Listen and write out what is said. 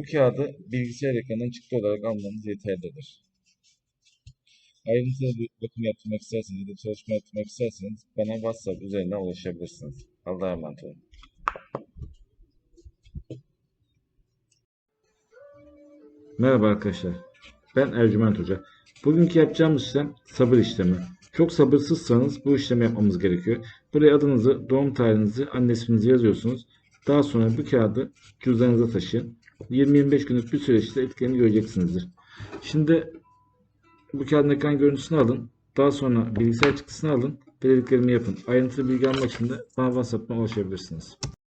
Bu kağıdı bilgisayar ekranından çıktı olarak almanız yeterlidir. Ayrıntılı bir bakım yaptırmak isterseniz ya da çalışma yaptırmak isterseniz bana WhatsApp üzerinden ulaşabilirsiniz. Allah'a emanet olun. Merhaba arkadaşlar. Ben Ercüment Hoca. Bugünkü yapacağımız işlem sabır işlemi. Çok sabırsızsanız bu işlemi yapmamız gerekiyor. Buraya adınızı, doğum tarihinizi, anne isminizi yazıyorsunuz. Daha sonra bu kağıdı cüzdanınıza taşıyın. 20-25 günlük bir süreçte etkilerini göreceksinizdir. Şimdi bu kağıdın ekran görüntüsünü alın. Daha sonra bilgisayar çıktısını alın. Dediklerimi yapın. Ayrıntılı bilgi almak için de bana WhatsApp'tan ulaşabilirsiniz.